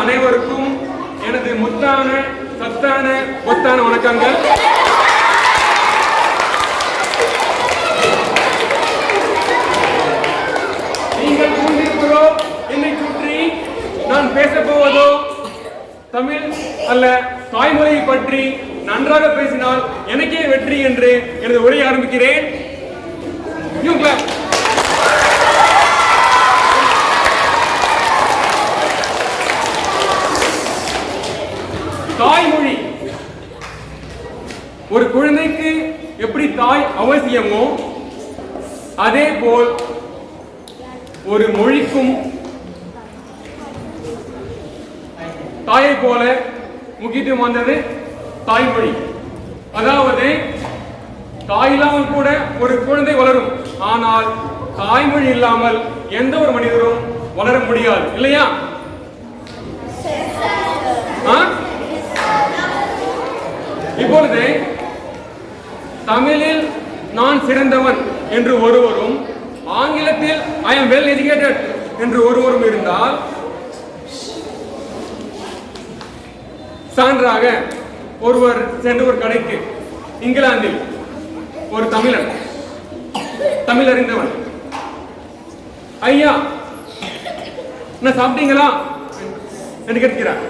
அனைவருக்கும் எனது முத்தான சத்தான பொத்தான வணக்கங்கள். நீங்கள் கூர்ந்திருப்பதோ என்னை சுற்றி நான் பேசப்போவதோ தமிழ் அல்ல தாய்மொழியை பற்றி நன்றாக பேசினால் எனக்கே வெற்றி என்று எனது உரையை ஆரம்பிக்கிறேன். தாய்மொழி. ஒரு குழந்தைக்கு எப்படி தாய் அவசியமோ அதே போல் ஒரு மொழிக்கும் தாயை போல முக்கியத்துவம் வந்தது தாய்மொழி. அதாவது தாய் இல்லாமல் கூட ஒரு குழந்தை வளரும். ஆனால் தாய்மொழி இல்லாமல் எந்த ஒரு மனிதரும் வளர முடியாது. இல்லையா? தமிழில் நான் சிறந்தவன் என்று ஒருவரும் ஆங்கிலத்தில் ஐ எம் வெல் எஜுகேட்டட் என்று ஒருவரும் இருந்தால் சான்றாக ஒருவர் சென்று ஒரு கடைக்கு இங்கிலாந்தில் ஒரு தமிழன் தமிழ் அறிந்தவன் ஐயா என்ன சாப்பிட்டீங்களா? என்று கேட்கிறார்.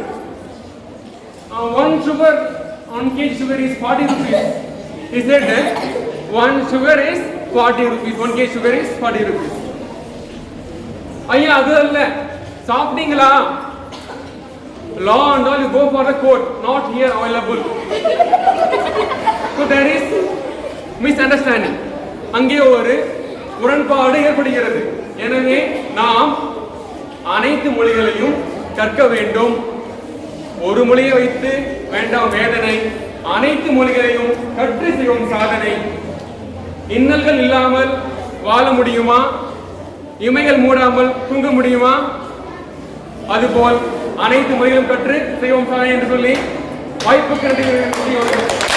One sugar one KG sugar is forty rupees he said one sugar is 40 rupees one kg sugar is 40 rupees ஐயா அது அல்ல சாப்பிட்டீங்களா law and all you go for the court not here available so there is misunderstanding அங்கே ஒரு முரண்பாடு ஏற்படுகிறது எனவே நாம் அனைத்து மொழிகளையும் கற்க வேண்டும் ஒரு மொழியை வைத்து வேண்டாம் வேதனை அனைத்து மொழிகளையும் கற்று செய்வோம் சாதனை. இன்னல்கள் இல்லாமல் வாழ முடியுமா? இமைகள் மூடாமல் தூங்க முடியுமா? அதுபோல் அனைத்து மொழிகளும் கற்று செய்வோம் சாதனை என்று சொல்லி வாய்ப்புக்கு நன்றி